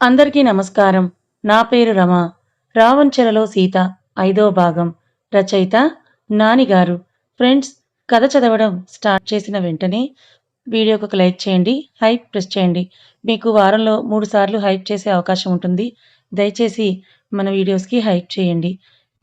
అందరికీ నమస్కారం. నా పేరు రమ. రావణ్ చెరలో సీత ఐదో భాగం. రచయిత నానిగారు ఫ్రెండ్స్ కథ చదవడం స్టార్ట్ చేసిన వెంటనే వీడియోకి ఒక లైక్ చేయండి హైప్ ప్రెస్ చేయండి. మీకు వారంలో మూడు సార్లు హైప్ చేసే అవకాశం ఉంటుంది. దయచేసి మన వీడియోస్కి హైప్ చేయండి.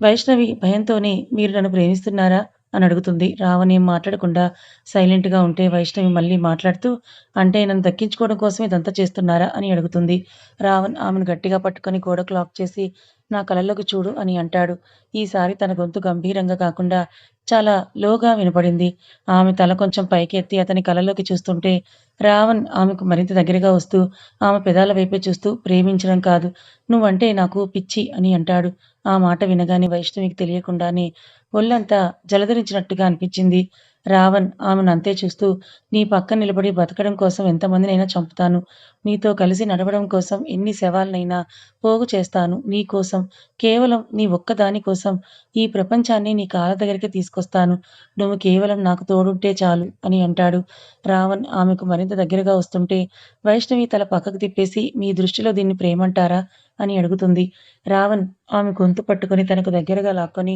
వైష్ణవి భయంతోనే మీరు నన్ను ప్రేమిస్తున్నారా? అని అడుగుతుంది. రావణి మాట్లాడకుండా సైలెంట్గా ఉంటే వైష్ణవి మళ్ళీ మాట్లాడుతూ అంటే నన్ను దక్కించుకోవడం కోసం ఇదంతా చేస్తున్నారా? అని అడుగుతుంది. రావణ్ ఆమెను గట్టిగా పట్టుకొని గోడకు లాక్ చేసి నా కళ్ళలోకి చూడు అని అంటాడు. ఈసారి తన గొంతు గంభీరంగా కాకుండా చాలా లోగా వినపడింది. ఆమె తల కొంచెం పైకి ఎత్తి అతని కళ్ళలోకి చూస్తుంటే రావణ్ ఆమెకు మరింత దగ్గరగా వస్తూ ఆమె పెదాల వైపే చూస్తూ ప్రేమించడం కాదు. నువ్వంటే నాకు పిచ్చి అని అంటాడు. ఆ మాట వినగానే వైష్ణవికి తెలియకుండానే ఒళ్ళంతా జలధరించినట్టుగా అనిపించింది. రావణ్ ఆమెను అంతే చూస్తూ నీ పక్క నిలబడి బతకడం కోసం ఎంతమందినైనా చంపుతాను. నీతో కలిసి నడవడం కోసం ఎన్ని శవాలనైనా పోగు చేస్తాను. నీ కోసం కేవలం నీ ఒక్కదాని కోసం ఈ ప్రపంచాన్ని నీ కాళ్ళ దగ్గరికి తీసుకొస్తాను. నువ్వు కేవలం నాకు తోడుంటే చాలు అని అంటాడు. రావణ్ ఆమెకు మరింత దగ్గరగా వస్తుంటే వైష్ణవి తల పక్కకు తిప్పేసి మీ దృష్టిలో దీన్ని ప్రేమంటారా? అని అడుగుతుంది. రావణ్ ఆమె గొంతు పట్టుకొని తనకు దగ్గరగా లాక్కొని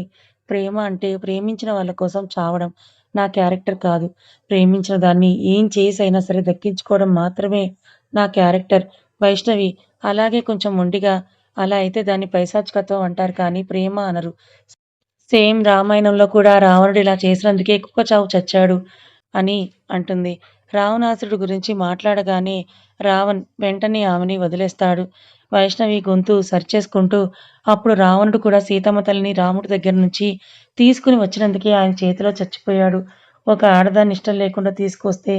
ప్రేమ అంటే ప్రేమించిన వాళ్ళ కోసం చావడం. నా క్యారెక్టర్ కాదు. ప్రేమించిన దాన్ని ఏం చేసి అయినా సరే దక్కించుకోవడం మాత్రమే నా క్యారెక్టర్. వైష్ణవి అలాగే కొంచెం మొండిగా అలా అయితే దాన్ని పైశాచికత్వం అంటారు కానీ ప్రేమ అనరు. సేమ్ రామాయణంలో కూడా రావణుడు ఇలా చేసినందుకే కుక్క చావు చచ్చాడు అని అంటుంది. రావణాసురుడు గురించి మాట్లాడగానే రావణ్ వెంటనే ఆమెని వదిలేస్తాడు. వైష్ణవి గొంతు సరిచేసుకుంటూ అప్పుడు రావణుడు కూడా సీతమ్మ తల్లిని రాముడి దగ్గర నుంచి తీసుకుని వచ్చినందుకే ఆయన చేతిలో చచ్చిపోయాడు. ఒక ఆడదాన్ని ఇష్టం లేకుండా తీసుకొస్తే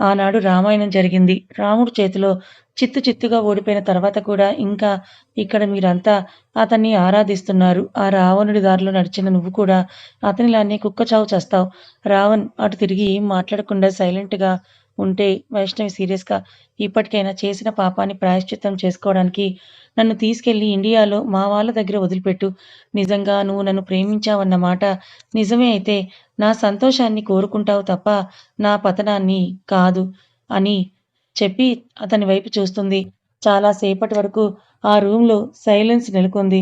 ఆనాడు రామాయణం జరిగింది. రాముడు చేతిలో చిత్తు చిత్తుగా ఓడిపోయిన తర్వాత కూడా ఇంకా ఇక్కడ మీరంతా అతన్ని ఆరాధిస్తున్నారు. ఆ రావణుడి దారిలో నడిచిన నువ్వు కూడా అతనిలానే కుక్క చావు చేస్తావు. రావణ్ అటు తిరిగి మాట్లాడకుండా సైలెంట్గా ఉంటే వైష్ణవి సీరియస్గా ఇప్పటికైనా చేసిన పాపాన్ని ప్రాయశ్చిత్తం చేసుకోవడానికి నన్ను తీసుకెళ్ళి ఇండియాలో మా వాళ్ళ దగ్గర వదిలిపెట్టు. నిజంగా నువ్వు నన్ను ప్రేమించావన్న మాట నిజమే అయితే నా సంతోషాన్ని కోరుకుంటావు తప్ప నా పతనాన్ని కాదు అని చెప్పి అతని వైపు చూస్తుంది. చాలాసేపటి వరకు ఆ రూమ్లో సైలెన్స్ నెలకొంది.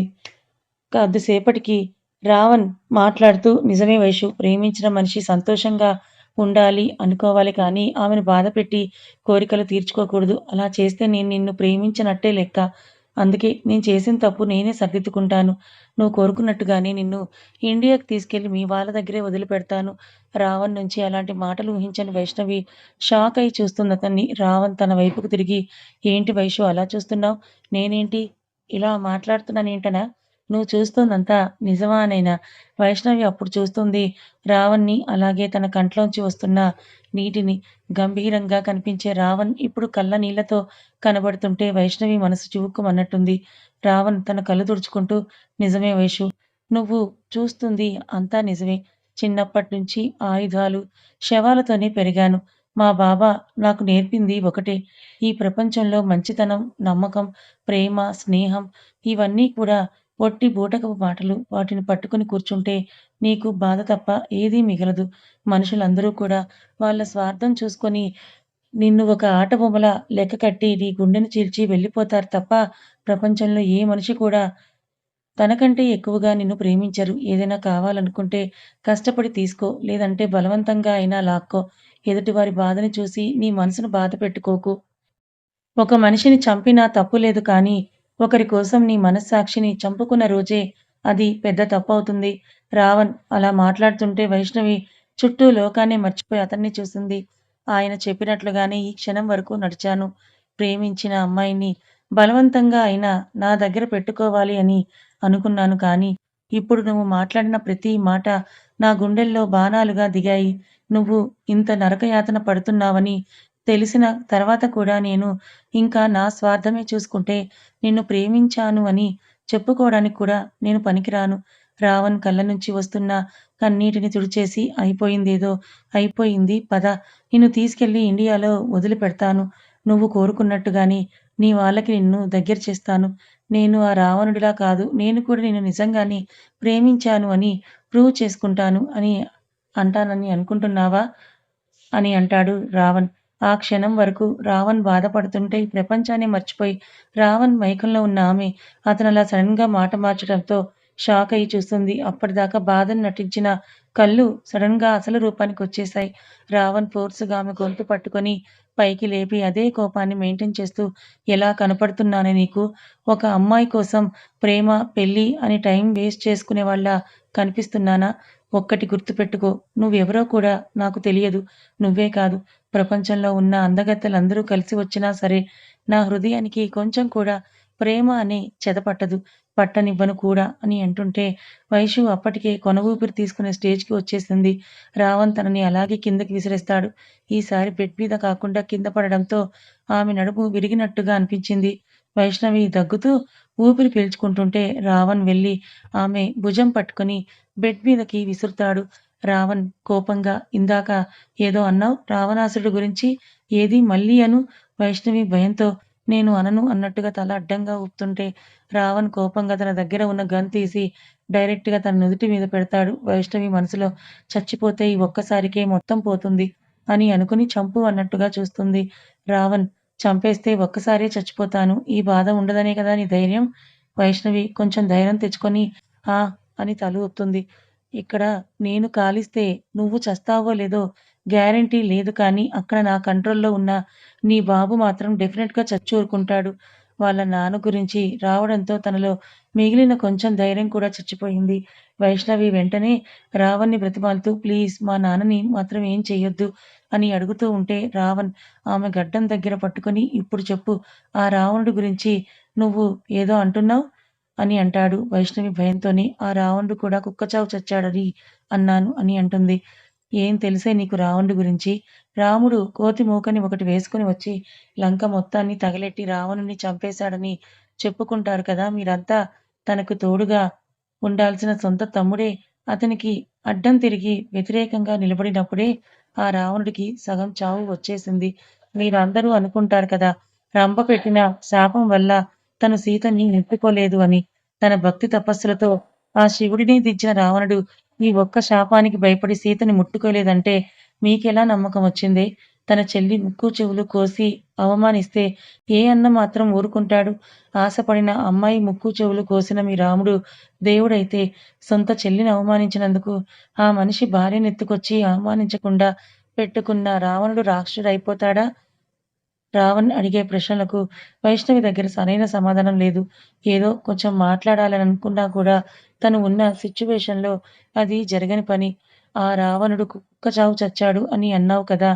కొద్దిసేపటికి రావణ్ మాట్లాడుతూ నిజమే వైషు ప్రేమించిన మనిషి సంతోషంగా ఉండాలి అనుకోవాలి కానీ ఆమెను బాధపెట్టి కోరికలు తీర్చుకోకూడదు. అలా చేస్తే నేను నిన్ను ప్రేమించినట్టే లెక్క. అందుకే నేను చేసిన తప్పు నేనే సర్దిద్దుకుంటాను. నువ్వు కోరుకున్నట్టుగానే నిన్ను ఇండియాకి తీసుకెళ్ళి మీ వాళ్ళ దగ్గరే వదిలిపెడతాను. రావణ్ నుంచి అలాంటి మాటలు ఊహించని వైష్ణవి షాక్ అయి చూస్తుంది అతన్ని. రావణ్ తన వైపుకు తిరిగి ఏంటి వైషు అలా చూస్తున్నావు? నేనేంటి? ఇలా మాట్లాడుతున్నానేంటనా? నువ్వు చూస్తుందంతా నిజమానైనా? వైష్ణవి అప్పుడు చూస్తుంది. రావణ్ణి అలాగే తన కంట్లోంచి వస్తున్న నీటిని గంభీరంగా కనిపించే రావణ్ ఇప్పుడు కళ్ళ నీళ్ళతో కనబడుతుంటే వైష్ణవి మనసు చివుక్కుమన్నట్టుంది. రావణ్ తన కళ్ళు తుడుచుకుంటూ నిజమే వైషు నువ్వు చూస్తుంది అంతా నిజమే. చిన్నప్పటి నుంచి ఆయుధాలు శవాలతోనే పెరిగాను. మా బాబా నాకు నేర్పింది ఒకటే. ఈ ప్రపంచంలో మంచితనం నమ్మకం ప్రేమ స్నేహం ఇవన్నీ కూడా పొట్టి బూటకపు మాటలు వాటిని పట్టుకుని కూర్చుంటే నీకు బాధ తప్ప ఏదీ మిగలదు. మనుషులందరూ కూడా వాళ్ళ స్వార్థం చూసుకొని నిన్ను ఒక ఆట బొమ్మల లెక్క కట్టి నీ గుండెను చీల్చి వెళ్ళిపోతారు తప్ప ప్రపంచంలో ఏ మనిషి కూడా తనకంటే ఎక్కువగా నిన్ను ప్రేమించరు. ఏదైనా కావాలనుకుంటే కష్టపడి తీసుకో లేదంటే బలవంతంగా అయినా లాక్కో. ఎదుటివారి బాధని చూసి నీ మనసును బాధ పెట్టుకోకు. ఒక మనిషిని చంపినా తప్పు లేదు కానీ ఒకరి కోసం నీ మనస్సాక్షిని చంపుకున్న రోజే అది పెద్ద తప్పవుతుంది. రావణ్ అలా మాట్లాడుతుంటే వైష్ణవి చుట్టూ లోకాన్ని మర్చిపోయి అతన్ని చూసింది. ఆయన చెప్పినట్లుగానే ఈ క్షణం వరకు నడిచాను. ప్రేమించిన అమ్మాయిని బలవంతంగా అయినా నా దగ్గర పెట్టుకోవాలి అని అనుకున్నాను కానీ ఇప్పుడు నువ్వు మాట్లాడిన ప్రతి మాట నా గుండెల్లో బాణాలుగా దిగాయి. నువ్వు ఇంత నరకయాతన పడుతున్నావని తెలిసిన తర్వాత కూడా నేను ఇంకా నా స్వార్థమే చూసుకుంటే నిన్ను ప్రేమించాను అని చెప్పుకోవడానికి కూడా నేను పనికిరాను. రావణ్ కళ్ళ నుంచి వస్తున్న కన్నీటిని తుడిచేసి అయిపోయిందేదో అయిపోయింది పద. నిన్ను తీసుకెళ్ళి ఇండియాలో వదిలిపెడతాను. నువ్వు కోరుకున్నట్టుగాని నీ వాళ్ళకి నిన్ను దగ్గర చేస్తాను. నేను ఆ రావణుడిలా కాదు నేను కూడా నిన్ను నిజంగానే ప్రేమించాను అని ప్రూవ్ చేసుకుంటాను అని అంటానని అనుకుంటున్నావా? అని అంటాడు రావణ్. ఆ క్షణం వరకు రావణ్ బాధపడుతుంటే ప్రపంచాన్ని మర్చిపోయి రావణ్ మైకంలో ఉన్న ఆమె అతను అలా సడన్గా మాట మార్చడంతో షాక్ అయి చూస్తుంది. అప్పటిదాకా బాధను నటించిన కళ్ళు సడన్గా అసలు రూపానికి వచ్చేశాయి. రావణ్ ఫోర్సుగా ఆమె గొంతు పట్టుకొని పైకి లేపి అదే కోపాన్ని మెయింటైన్ చేస్తూ ఎలా కనపడుతున్నానే నీకు? ఒక అమ్మాయి కోసం ప్రేమ పెళ్ళి అని టైం వేస్ట్ చేసుకునే వాళ్ళ కనిపిస్తున్నానా? ఒక్కటి గుర్తుపెట్టుకో. నువ్వెవరో కూడా నాకు తెలియదు. నువ్వే కాదు. ప్రపంచంలో ఉన్న అందగత్తెలందరూ కలిసి వచ్చినా సరే నా హృదయానికి కొంచెం కూడా ప్రేమ అనే చెదపట్టదు పట్టనివ్వను కూడా అని అంటుంటే వైషు అప్పటికే కొన ఊపిరి తీసుకునే స్టేజ్కి వచ్చేసింది. రావణ్ తనని అలాగే కిందకి విసిరేస్తాడు. ఈసారి బెడ్ మీద కాకుండా కింద పడడంతో ఆమె నడుము విరిగినట్టుగా అనిపించింది. వైష్ణవి దగ్గుతూ ఊపిరి పీల్చుకుంటుంటే రావణ్ వెళ్ళి ఆమె భుజం పట్టుకొని బెడ్ మీదకి విసురుతాడు. రావణ్ కోపంగా ఇందాక ఏదో అన్నావు రావణాసురుడు గురించి ఏది మళ్ళీ అను? వైష్ణవి భయంతో నేను అనను అన్నట్టుగా తల అడ్డంగా ఊపుతుంటే రావణ్ కోపంగా తన దగ్గర ఉన్న గన్ తీసి డైరెక్ట్గా తన నుదుటి మీద పెడతాడు. వైష్ణవి మనసులో చచ్చిపోతే ఈ ఒక్కసారికే మొత్తం పోతుంది అని అనుకుని చంపు అన్నట్టుగా చూస్తుంది. రావణ్ చంపేస్తే ఒక్కసారే చచ్చిపోతాను. ఈ బాధ ఉండదనే కదా నీ ధైర్యం? వైష్ణవి కొంచెం ధైర్యం తెచ్చుకొని ఆ అని తల ఊపుతుంది. ఇక్కడ నేను కాలిస్తే నువ్వు చస్తావో లేదో గ్యారంటీ లేదు కానీ అక్కడ నా కంట్రోల్లో ఉన్న నీ బాబు మాత్రం డెఫినెట్గా చచ్చూరుకుంటాడు వాళ్ళ నాన్న గురించి రావడంతో తనలో మిగిలిన కొంచెం ధైర్యం కూడా చచ్చిపోయింది. వైష్ణవి వెంటనే రావణ్ని బ్రతిమాలుతూ ప్లీజ్ మా నాన్నని మాత్రం ఏం చెయ్యొద్దు అని అడుగుతూ ఉంటే రావణ్ ఆమె గడ్డం దగ్గర పట్టుకొని ఇప్పుడు చెప్పు ఆ రావణుడి గురించి నువ్వు ఏదో అంటున్నావు? అని అంటాడు. వైష్ణవి భయంతోనే ఆ రావణుడు కూడా కుక్కచావు చచ్చాడని అన్నాను అని అంటుంది. ఏం తెలిసే నీకు రావణుడి గురించి? రాముడు కోతి మూకని ఒకటి వేసుకుని వచ్చి లంక మొత్తాన్ని తగలెట్టి రావణుని చంపేశాడని చెప్పుకుంటారు కదా. మీరంతా తనకు తోడుగా ఉండాల్సిన సొంత తమ్ముడే. అతనికి అడ్డం తిరిగి వ్యతిరేకంగా నిలబడినప్పుడే ఆ రావణుడికి సగం చావు వచ్చేసింది. మీరందరూ అనుకుంటారు కదా రంప పెట్టిన శాపం వల్ల తను సీతని నింపుకోలేదు అని తన భక్తి తపస్సులతో ఆ శివుడిని దించిన రావణుడు ఈ ఒక్క శాపానికి భయపడి సీతని ముట్టుకోలేదంటే మీకెలా నమ్మకం వచ్చింది? తన చెల్లి ముక్కు చెవులు కోసి అవమానిస్తే ఏ అన్న మాత్రం ఊరుకుంటాడు? ఆశపడిన అమ్మాయి ముక్కు చెవులు కోసిన మీ రాముడు దేవుడైతే సొంత చెల్లిని అవమానించినందుకు ఆ మనిషి భార్యనెత్తుకొచ్చి అవమానించకుండా పెట్టుకున్న రావణుడు రాక్షసుడు అయిపోతాడా రావణ్ అడిగే ప్రశ్నలకు వైష్ణవి దగ్గర సరైన సమాధానం లేదు. ఏదో కొంచెం మాట్లాడాలని అనుకున్నా కూడా తను ఉన్న సిచ్యువేషన్లో అది జరగని పని. ఆ రావణుడు కుక్క చావు చచ్చాడు అని అన్నావు కదా.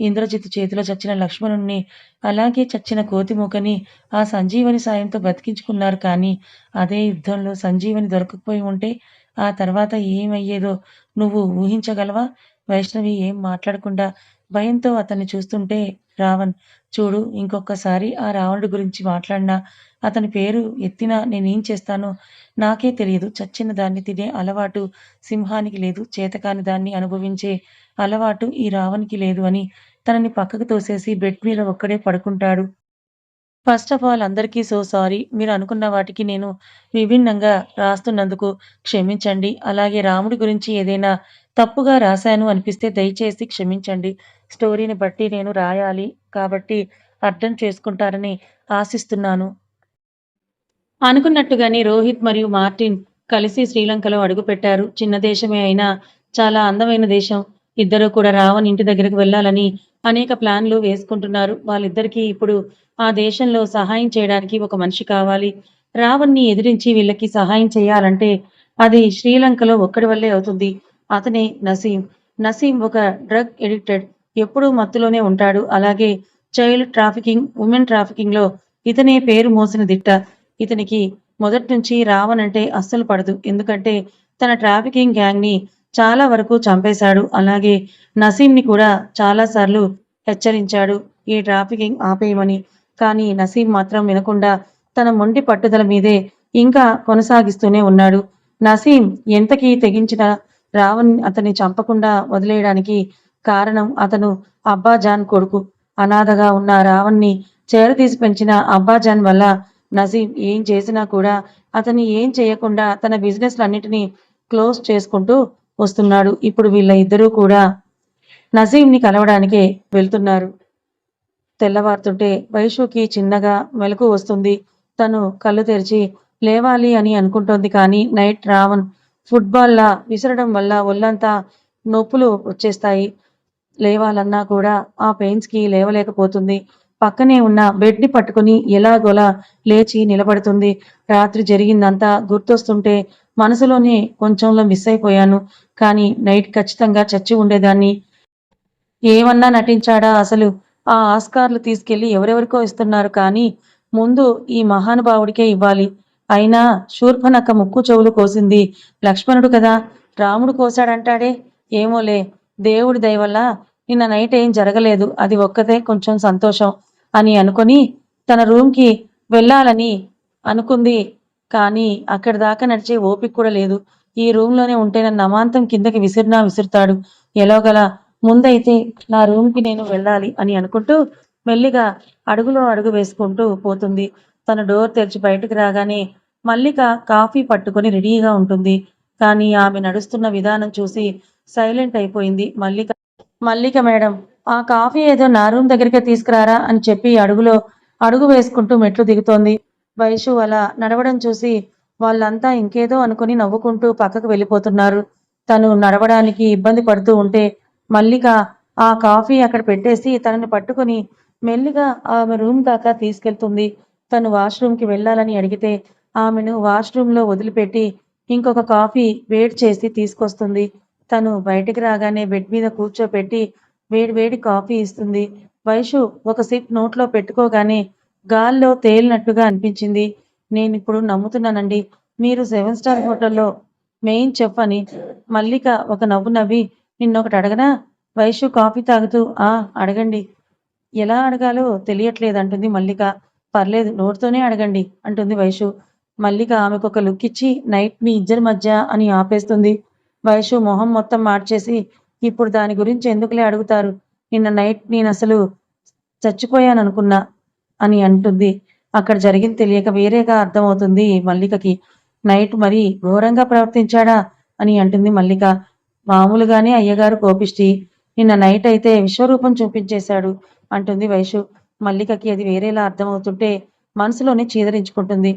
ఇంద్రజిత్ చేతిలో చచ్చిన లక్ష్మణుణ్ణి అలాగే చచ్చిన కోతిమూకని ఆ సంజీవని సాయంతో బతికించుకున్నారు కానీ అదే యుద్ధంలో సంజీవని దొరకకపోయి ఉంటే ఆ తర్వాత ఏమయ్యేదో నువ్వు ఊహించగలవా? వైష్ణవి ఏం మాట్లాడకుండా భయంతో అతన్ని చూస్తుంటే రావణ్ చూడు ఇంకొకసారి ఆ రావణుడి గురించి మాట్లాడినా అతని పేరు ఎత్తినా నేనేం చేస్తానో నాకే తెలియదు. చచ్చిన దాన్ని తినే అలవాటు సింహానికి లేదు. చేతకాని దాన్ని అనుభవించే అలవాటు ఈ రావణ్కి లేదు అని తనని పక్కకు తోసేసి బెడ్ మీద ఒక్కడే పడుకుంటాడు. ఫస్ట్ ఆఫ్ ఆల్ అందరికీ సో సారీ. మీరు అనుకున్న వాటికి నేను విభిన్నంగా రాస్తున్నందుకు క్షమించండి. అలాగే రాముడి గురించి ఏదైనా తప్పుగా రాశాను అనిపిస్తే దయచేసి క్షమించండి. స్టోరీని బట్టి నేను రాయాలి. కాబట్టి అర్థం చేసుకుంటారని ఆశిస్తున్నాను. అనుకున్నట్టుగానే రోహిత్ మరియు మార్టిన్ కలిసి శ్రీలంకలో అడుగుపెట్టారు. చిన్న దేశమే అయినా చాలా అందమైన దేశం. ఇద్దరు కూడా రావణ్ ఇంటి దగ్గరకు వెళ్ళాలని అనేక ప్లాన్లు వేసుకుంటున్నారు. వాళ్ళిద్దరికీ ఇప్పుడు ఆ దేశంలో సహాయం చేయడానికి ఒక మనిషి కావాలి. రావణ్ణి ఎదిరించి వీళ్ళకి సహాయం చేయాలంటే అది శ్రీలంకలో ఒక్కడి వల్లే అవుతుంది. అతనే నసీం. నసీం ఒక డ్రగ్ ఎడిక్టెడ్ ఎప్పుడూ మత్తులోనే ఉంటాడు. అలాగే చైల్డ్ ట్రాఫికింగ్ ఉమెన్ ట్రాఫికింగ్లో ఇతనే పేరు మోసిన దిట్ట. ఇతనికి మొదటి నుంచి రావణ్ అంటే అస్సలు పడదు. ఎందుకంటే తన ట్రాఫికింగ్ గ్యాంగ్ని చాలా వరకు చంపేశాడు. అలాగే నసీంని కూడా చాలా సార్లు హెచ్చరించాడు. ఈ ట్రాఫికింగ్ ఆపేయమని. కానీ నసీం మాత్రం వినకుండా తన మొండి పట్టుదల మీదే ఇంకా కొనసాగిస్తూనే ఉన్నాడు. నసీం ఎంతకీ తెగించిన రావణ్ అతన్ని చంపకుండా వదిలేయడానికి కారణం అతను అబ్బాజాన్ కొడుకు. అనాథగా ఉన్న రావణ్ణి చేరతీసి పెంచిన అబ్బాజాన్ వల్ల నసీం ఏం చేసినా కూడా అతన్ని ఏం చేయకుండా తన బిజినెస్లన్నిటినీ క్లోజ్ చేసుకుంటూ వస్తున్నాడు. ఇప్పుడు వీళ్ళ ఇద్దరూ కూడా నసీంని కలవడానికే వెళ్తున్నారు. తెల్లవారుతుంటే వైషుకి చిన్నగా మెలకు వస్తుంది. తను కళ్ళు తెరిచి లేవాలి అని అనుకుంటోంది కానీ నైట్ రావణ్ ఫుట్బాల్లా విసరడం వల్ల ఒళ్ళంతా నొప్పులు వచ్చేస్తాయి. లేవాలన్నా కూడా ఆ పెయిన్స్కి లేవలేకపోతుంది. పక్కనే ఉన్న బెడ్ని పట్టుకుని ఎలాగోలా లేచి నిలబడుతుంది. రాత్రి జరిగిందంతా గుర్తొస్తుంటే మనసులోనే కొంచెంలో మిస్ అయిపోయాను. కానీ నైట్ ఖచ్చితంగా చచ్చి ఉండేదాన్ని. ఏమన్నా నటించాడా అసలు? ఆ ఆస్కార్లు తీసుకెళ్ళి ఎవరెవరికో ఇస్తున్నారు కానీ ముందు ఈ మహానుభావుడికే ఇవ్వాలి. అయినా శూర్పనక్క ముక్కు చెవులు కోసింది లక్ష్మణుడు కదా రాముడు కోశాడంటాడే? ఏమోలే దేవుడి దయవల్ల నిన్న నైట్ ఏం జరగలేదు. అది ఒక్కతే కొంచెం సంతోషం అని అనుకొని తన రూమ్కి వెళ్ళాలని అనుకుంది. కానీ అక్కడి దాకా నడిచే ఓపిక కూడా లేదు. ఈ రూమ్లోనే ఉంటే నన్ను అమాంతం కిందకి విసిరినా విసురుతాడు. ఎలాగలా ముందైతే నా రూమ్కి నేను వెళ్ళాలి అని అనుకుంటూ మెల్లిగా అడుగులో అడుగు వేసుకుంటూ పోతుంది. తన డోర్ తెరిచి బయటకు రాగానే మల్లిక కాఫీ పట్టుకొని రెడీగా ఉంటుంది. కానీ ఆమె నడుస్తున్న విధానం చూసి సైలెంట్ అయిపోయింది. మల్లిక మల్లిక మేడం ఆ కాఫీ ఏదో నా రూమ్ దగ్గరికి తీసుకురారా అని చెప్పి అడుగులో అడుగు వేసుకుంటూ మెట్లు దిగుతోంది. వైషు అలా నడవడం చూసి వాళ్ళంతా ఇంకేదో అనుకుని నవ్వుకుంటూ పక్కకు వెళ్ళిపోతున్నారు. తను నడవడానికి ఇబ్బంది పడుతూ ఉంటే మల్లిక ఆ కాఫీ అక్కడ పెట్టేసి తనని పట్టుకుని మెల్లిగా ఆమె రూమ్ దాకా తీసుకెళ్తుంది. తను వాష్రూమ్కి వెళ్ళాలని అడిగితే ఆమెను వాష్రూమ్లో వదిలిపెట్టి ఇంకొక కాఫీ వేడి చేసి తీసుకొస్తుంది. తను బయటికి రాగానే బెడ్ మీద కూర్చోపెట్టి వేడి వేడి కాఫీ ఇస్తుంది. వైషు ఒక సిప్ నోట్లో పెట్టుకోగానే గాల్లో తేలినట్టుగా అనిపించింది. నేను ఇప్పుడు నమ్ముతున్నానండి. మీరు సెవెన్ స్టార్ హోటల్లో మెయిన్ చెఫ్ అని మల్లిక ఒక నవ్వు నవ్వి నిన్నొకటి అడగనా? వైషు కాఫీ తాగుతూ ఆ అడగండి. ఎలా అడగాలో తెలియట్లేదు అంటుంది మల్లిక. పర్లేదు నోటితోనే అడగండి అంటుంది వైషు. మల్లిక ఆమెకు ఒక లుక్ ఇచ్చి నైట్ మీ ఇద్దరి మధ్య అని ఆపేస్తుంది. వైషు మొహం మొత్తం మార్చేసి ఇప్పుడు దాని గురించి ఎందుకులే అడుగుతారు? నిన్న నైట్ నేను అసలు చచ్చిపోయాను అనుకున్నా అని అంటుంది. అక్కడ జరిగింది తెలియక వేరేగా అర్థమవుతుంది మల్లికకి. నైట్ మరి ఘోరంగా ప్రవర్తించాడా? అని అంటుంది మల్లిక. మామూలుగానే అయ్యగారు కోపిష్టి. నిన్న నైట్ అయితే విశ్వరూపం చూపించేశాడు అంటుంది వైషు మల్లికకి అది వేరేలా అర్థమవుతుంటే మనసులోనే చీదరించుకుంటుంది.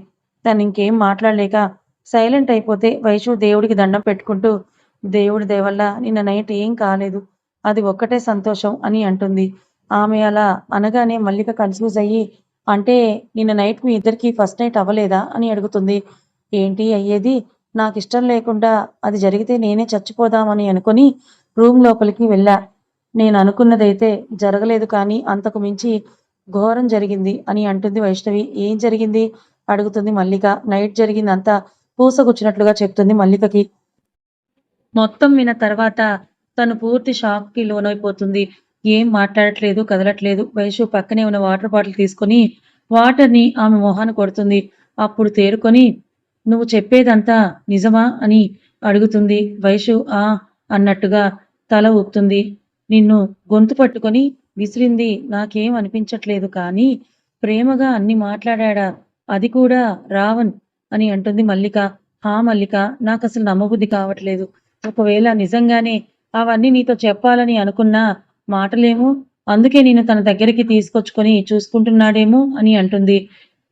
తను ఇంకేం మాట్లాడలేక సైలెంట్ అయిపోతే వైషు దేవుడికి దండం పెట్టుకుంటూ దేవుడి దేవల్ల నిన్న నైట్ ఏం కాలేదు. అది ఒక్కటే సంతోషం అని అంటుంది. ఆమె అలా అనగానే మల్లిక కన్ఫ్యూజ్ అయ్యి అంటే నిన్న నైట్ మీ ఇద్దరికి ఫస్ట్ నైట్ అవ్వలేదా అని అడుగుతుంది. ఏంటి అయ్యేది? నాకు ఇష్టం లేకుండా అది జరిగితే నేనే చచ్చిపోదామని అనుకుని రూమ్ లోపలికి వెళ్ళా. నేను అనుకున్నదైతే జరగలేదు కానీ అంతకు మించి ఘోరం జరిగింది అని అంటుంది వైష్ణవి. ఏం జరిగింది? అడుగుతుంది మల్లిక. నైట్ జరిగిందంతా పూసగుచ్చినట్లుగా చెప్తుంది మల్లికకి. మొత్తం విన్న తర్వాత తను పూర్తి షాక్కి లోనైపోతుంది. ఏం మాట్లాడట్లేదు కదలట్లేదు. వైషు పక్కనే ఉన్న వాటర్ బాటిల్ తీసుకొని వాటర్ని ఆమె మొహాన్ని కొడుతుంది. అప్పుడు తేరుకొని నువ్వు చెప్పేదంతా నిజమా? అని అడుగుతుంది. వైషు ఆ అన్నట్టుగా తల ఊపుతుంది. నిన్ను గొంతు పట్టుకొని విసిరింది నాకేం అనిపించట్లేదు కానీ ప్రేమగా అన్ని మాట్లాడా అది కూడా రావణ్ అని అంటుంది మల్లిక. హా మల్లిక నాకు అసలు నమ్మబుద్ధి కావట్లేదు. ఒకవేళ నిజంగానే అవన్నీ నీతో చెప్పాలని అనుకున్నా మాటలేమో అందుకే నేను తన దగ్గరికి తీసుకొచ్చుకొని చూసుకుంటున్నాడేమో అని అంటుంది.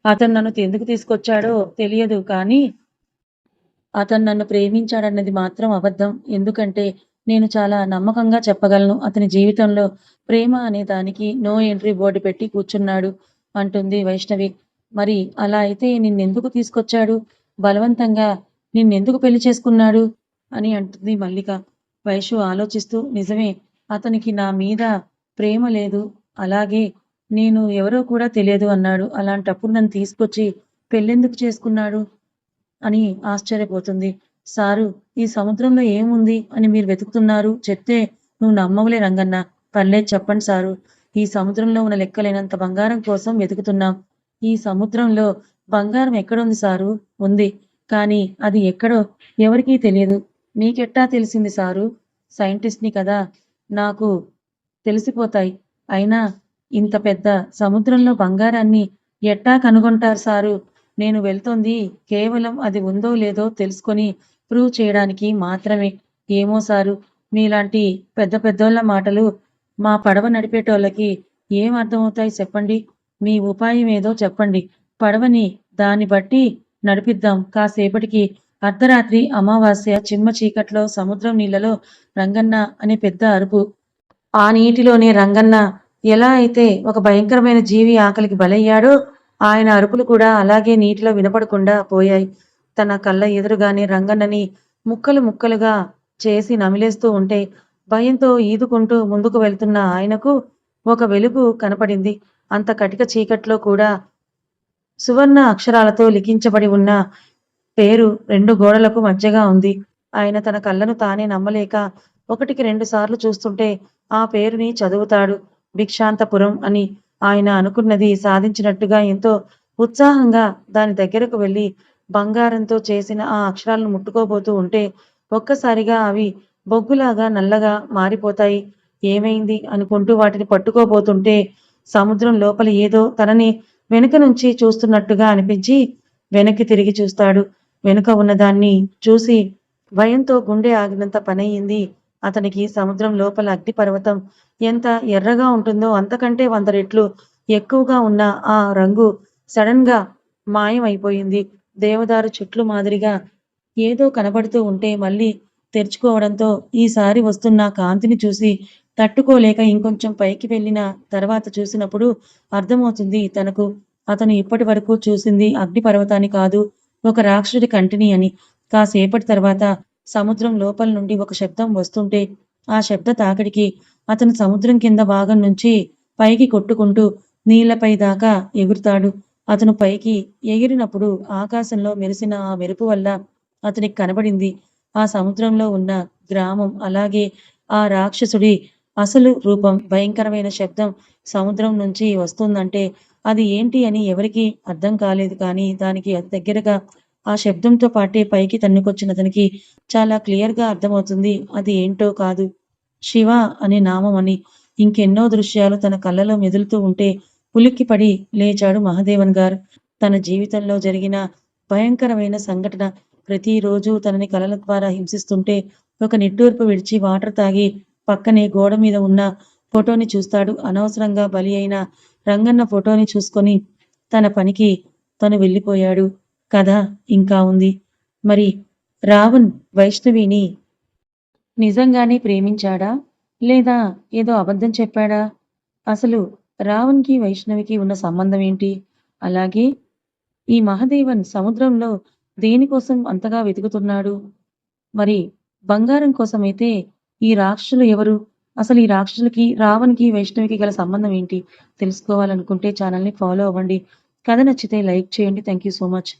అతను నన్ను ఎందుకు తీసుకొచ్చాడో తెలియదు కానీ అతను నన్ను ప్రేమించాడన్నది మాత్రం అబద్ధం. ఎందుకంటే నేను చాలా నమ్మకంగా చెప్పగలను. అతని జీవితంలో ప్రేమ అనే దానికి నో ఎంట్రీ బోర్డు పెట్టి కూర్చున్నాడు అంటుంది వైష్ణవి. మరి అలా అయితే నిన్నెందుకు తీసుకొచ్చాడు? బలవంతంగా నిన్నెందుకు పెళ్ళి చేసుకున్నాడు? అని అంటుంది మల్లిక. వైషు ఆలోచిస్తూ నిజమే అతనికి నా మీద ప్రేమ లేదు. అలాగే నేను ఎవరో కూడా తెలియదు అన్నాడు. అలాంటప్పుడు నన్ను తీసుకొచ్చి పెళ్ళెందుకు చేసుకున్నాడు? అని ఆశ్చర్యపోతుంది. సారు ఈ సముద్రంలో ఏముంది అని మీరు వెతుకుతున్నారు? చెప్తే నువ్వు నమ్మవులే రంగన్న. పర్లేదు చెప్పండి సారు. ఈ సముద్రంలో ఉన్న లెక్కలేనంత బంగారం కోసం వెతుకుతున్నాం. ఈ సముద్రంలో బంగారం ఎక్కడుంది సారు? ఉంది. కానీ అది ఎక్కడో ఎవరికీ తెలియదు. నీకెట్టా తెలిసింది సారు? సైంటిస్ట్ని కదా నాకు తెలిసిపోతాయి. అయినా ఇంత పెద్ద సముద్రంలో బంగారాన్ని ఎట్టా కనుగొంటారు సారు? నేను వెళ్తుంది కేవలం అది ఉందో లేదో తెలుసుకొని ప్రూవ్ చేయడానికి మాత్రమే. ఏమో సారు మీలాంటి పెద్ద పెద్దోళ్ళ మాటలు మా పడవ నడిపేటోళ్ళకి ఏం అర్థమవుతాయి చెప్పండి? మీ ఉపాయం ఏదో చెప్పండి. పడవని దాన్ని బట్టి నడిపిద్దాం. కాసేపటికి అర్ధరాత్రి అమావాస్య చిమ్మ చీకట్లో సముద్రం నీళ్ళలో రంగన్న అనే పెద్ద అరుపు. ఆ నీటిలోనే రంగన్న ఎలా అయితే ఒక భయంకరమైన జీవి ఆకలికి బలయ్యాడో ఆయన అరుపులు కూడా అలాగే నీటిలో వినపడకుండా పోయాయి. తన కళ్ళ ఎదురుగానే రంగన్నని ముక్కలు ముక్కలుగా చేసి నమిలేస్తూ ఉంటే భయంతో ఈదుకుంటూ ముందుకు వెళ్తున్న ఆయనకు ఒక వెలుగు కనపడింది. అంత కటిక చీకట్లో కూడా సువర్ణ అక్షరాలతో లిఖించబడి ఉన్న పేరు రెండు గోడలకు మధ్యగా ఉంది. ఆయన తన కళ్ళను తానే నమ్మలేక ఒకటికి రెండు సార్లు చూస్తుంటే ఆ పేరుని చదువుతాడు. భిక్షాంతపురం అని ఆయన అనుకున్నది సాధించినట్టుగా ఎంతో ఉత్సాహంగా దాని దగ్గరకు వెళ్ళి బంగారంతో చేసిన ఆ అక్షరాలను ముట్టుకోబోతూ ఉంటే ఒక్కసారిగా అవి బొగ్గులాగా నల్లగా మారిపోతాయి. ఏమైంది? అనుకుంటూ వాటిని పట్టుకోబోతుంటే సముద్రం లోపల ఏదో తనని వెనుక నుంచి చూస్తున్నట్టుగా అనిపించి వెనక్కి తిరిగి చూస్తాడు. వెనుక ఉన్నదాన్ని చూసి భయంతో గుండె ఆగినంత పనయ్యింది అతనికి సముద్రం లోపల అగ్నిపర్వతం ఎంత ఎర్రగా ఉంటుందో అంతకంటే వంద రెట్లు ఎక్కువగా ఉన్న ఆ రంగు సడన్గా మాయమైపోయింది. దేవదారు చెట్లు మాదిరిగా ఏదో కనబడుతూ ఉంటే మళ్ళీ తెరుచుకోవడంతో ఈసారి వస్తున్న కాంతిని చూసి తట్టుకోలేక ఇంకొంచెం పైకి వెళ్ళిన తర్వాత చూసినప్పుడు అర్థమవుతుంది తనకు అతను ఇప్పటి వరకు చూసింది అగ్నిపర్వతాన్ని కాదు. ఒక రాక్షసుడి కంటిని అని. కాసేపటి తర్వాత సముద్రం లోపల నుండి ఒక శబ్దం వస్తుంటే ఆ శబ్ద తాకిడికి అతను సముద్రం కింద భాగం నుంచి పైకి కొట్టుకుంటూ నీళ్ళపై దాకా ఎగురుతాడు. అతను పైకి ఎగిరినప్పుడు ఆకాశంలో మెరిసిన ఆ మెరుపు వల్ల అతనికి కనబడింది. ఆ సముద్రంలో ఉన్న గ్రామం అలాగే ఆ రాక్షసుడి అసలు రూపం. భయంకరమైన శబ్దం సముద్రం నుంచి వస్తుందంటే అది ఏంటి అని ఎవరికీ అర్థం కాలేదు. కానీ దానికి అతి దగ్గరగా ఆ శబ్దంతో పాటే పైకి తన్నుకొచ్చిన అతనికి చాలా క్లియర్గా అర్థమవుతుంది. అది ఏంటో కాదు. శివ అనే నామం అని ఇంకెన్నో దృశ్యాలు తన కళ్ళలో మెదులుతూ ఉంటే పులిక్కి పడి లేచాడు మహాదేవన్ గారు. తన జీవితంలో జరిగిన భయంకరమైన సంఘటన ప్రతిరోజు తనని కళల ద్వారా హింసిస్తుంటే ఒక నిట్టూర్పు విడిచి వాటర్ తాగి పక్కనే గోడ మీద ఉన్న ఫోటోని చూస్తాడు. అనవసరంగా బలి అయిన రంగన్న ఫోటోని చూసుకొని తన పనికి తను వెళ్ళిపోయాడు. కథ ఇంకా ఉంది. మరి రావణ్ వైష్ణవిని నిజంగానే ప్రేమించాడా? లేదా ఏదో అబద్ధం చెప్పాడా? అసలు రావణ్కి వైష్ణవికి ఉన్న సంబంధం ఏంటి? అలాగే ఈ మహదేవన్ సముద్రంలో దేనికోసం అంతగా వెతుకుతున్నాడు? మరి బంగారం కోసమైతే ఈ రాక్షసులు ఎవరు? అసలు ఈ రాక్షసులకి రావణ్కి వైష్ణవికి గల సంబంధం ఏంటి? తెలుసుకోవాలనుకుంటే ఛానల్ని ఫాలో అవ్వండి. కథ నచ్చితే లైక్ చేయండి. Thank you so much.